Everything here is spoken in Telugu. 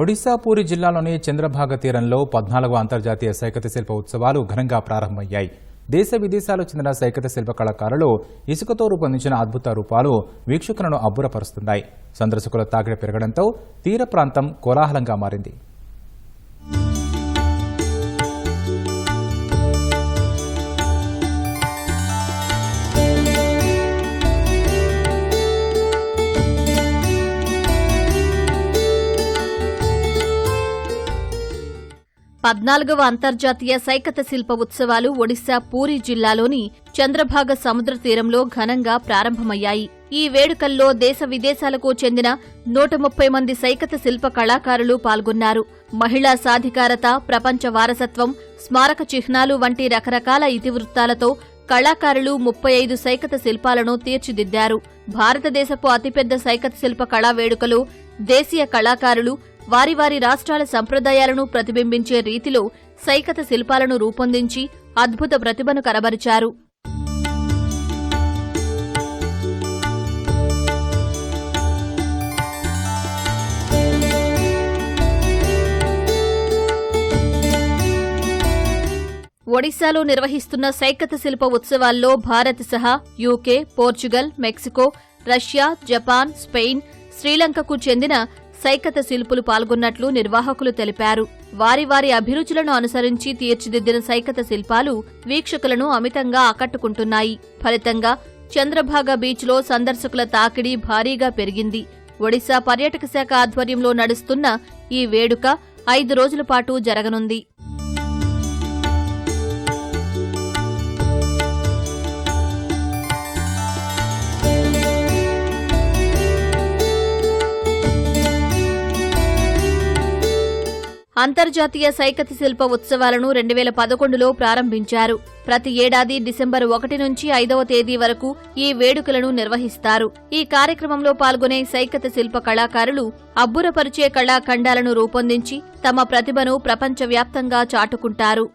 ఒడిశా పూరి జిల్లాలోని చంద్రభాగ తీరంలో పద్నాలుగవ అంతర్జాతీయ సైకత శిల్ప ఉత్సవాలు ఘనంగా ప్రారంభమయ్యాయి. దేశ విదేశాలకు చెందిన సైకత శిల్ప కళాకారులు ఇసుకతో రూపొందించిన అద్భుత రూపాలు వీక్షకులను అబ్బురపరుస్తున్నాయి. సందర్శకుల తాకిడి పెరగడంతో తీర ప్రాంతం కోలాహలంగా మారింది. పద్నాలుగవ అంతర్జాతీయ సైకత శిల్ప ఉత్సవాలు ఒడిశా పూరి జిల్లాలోని చంద్రభాగ సముద్ర తీరంలో ఘనంగా ప్రారంభమయ్యాయి. ఈ వేడుకల్లో దేశ విదేశాలకు చెందిన నూట ముప్పై మంది సైకత శిల్ప కళాకారులు పాల్గొన్నారు. మహిళా సాధికారత ప్రపంచ వారసత్వం స్మారక చిహ్నాలు వంటి రకరకాల ఇతివృత్తాలతో కళాకారులు ముప్పై ఐదు సైకత శిల్పాలను తీర్చిదిద్దారు. భారతదేశపు అతిపెద్ద సైకత శిల్ప కళా వేడుకలో దేశీయ కళాకారులు వారి వారి రాష్ట్రాల సంప్రదాయాలను ప్రతిబింబించే రీతిలో సైకత శిల్పాలను రూపొందించి అద్భుత ప్రతిభను కనబరిచారు. ఒడిశాలో నిర్వహిస్తున్న సైకత శిల్ప ఉత్సవాల్లో భారత్ సహా UK Portugal Mexico Russia Japan Spain శ్రీలంకకు చెందిన సైకత శిల్పులు పాల్గొన్నట్లు నిర్వాహకులు తెలిపారు. వారి వారి అభిరుచులను అనుసరించి తీర్చిదిద్దిన సైకత శిల్పాలు వీక్షకులను అమితంగా ఆకట్టుకుంటున్నాయి. ఫలితంగా చంద్రభాగ బీచ్లో సందర్శకుల తాకిడి భారీగా పెరిగింది. ఒడిశా పర్యాటక శాఖ ఆధ్వర్యంలో నడుస్తున్న ఈ వేడుక ఐదు రోజుల పాటు జరగనుంది. అంతర్జాతీయ సైకత శిల్ప ఉత్సవాలను రెండు వేల పదకొండులో ప్రారంభించారు. ప్రతి ఏడాది డిసెంబర్ ఒకటి నుంచి ఐదవ తేదీ వరకు ఈ వేడుకలను నిర్వహిస్తారు. ఈ కార్యక్రమంలో పాల్గొనే సైకత శిల్ప కళాకారులు అబ్బురపరిచే కళాఖండాలను రూపొందించి తమ ప్రతిభను ప్రపంచవ్యాప్తంగా చాటుకుంటారు.